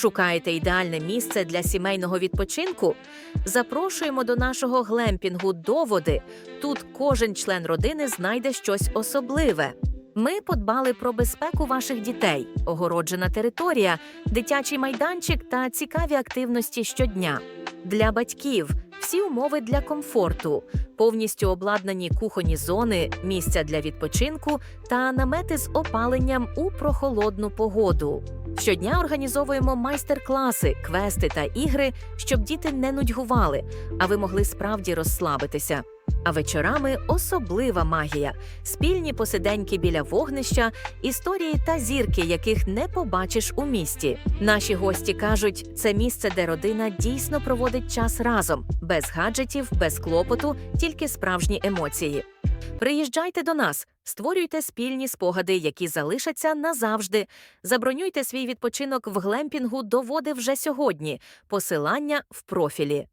Шукаєте ідеальне місце для сімейного відпочинку? Запрошуємо до нашого глемпінгу доводи. Тут кожен член родини знайде щось особливе. Ми подбали про безпеку ваших дітей, огороджена територія, дитячий майданчик та цікаві активності щодня. Для батьків всі умови для комфорту, повністю обладнані кухонні зони, місця для відпочинку та намети з опаленням у прохолодну погоду. Щодня організовуємо майстер-класи, квести та ігри, щоб діти не нудьгували, а ви могли справді розслабитися. А вечорами особлива магія, спільні посиденьки біля вогнища, історії та зірки, яких не побачиш у місті. Наші гості кажуть, це місце, де родина дійсно проводить час разом, без гаджетів, без клопоту, тільки справжні емоції. Приїжджайте до нас, створюйте спільні спогади, які залишаться назавжди. Забронюйте свій відпочинок в глемпінгу доводи вже сьогодні. Посилання в профілі.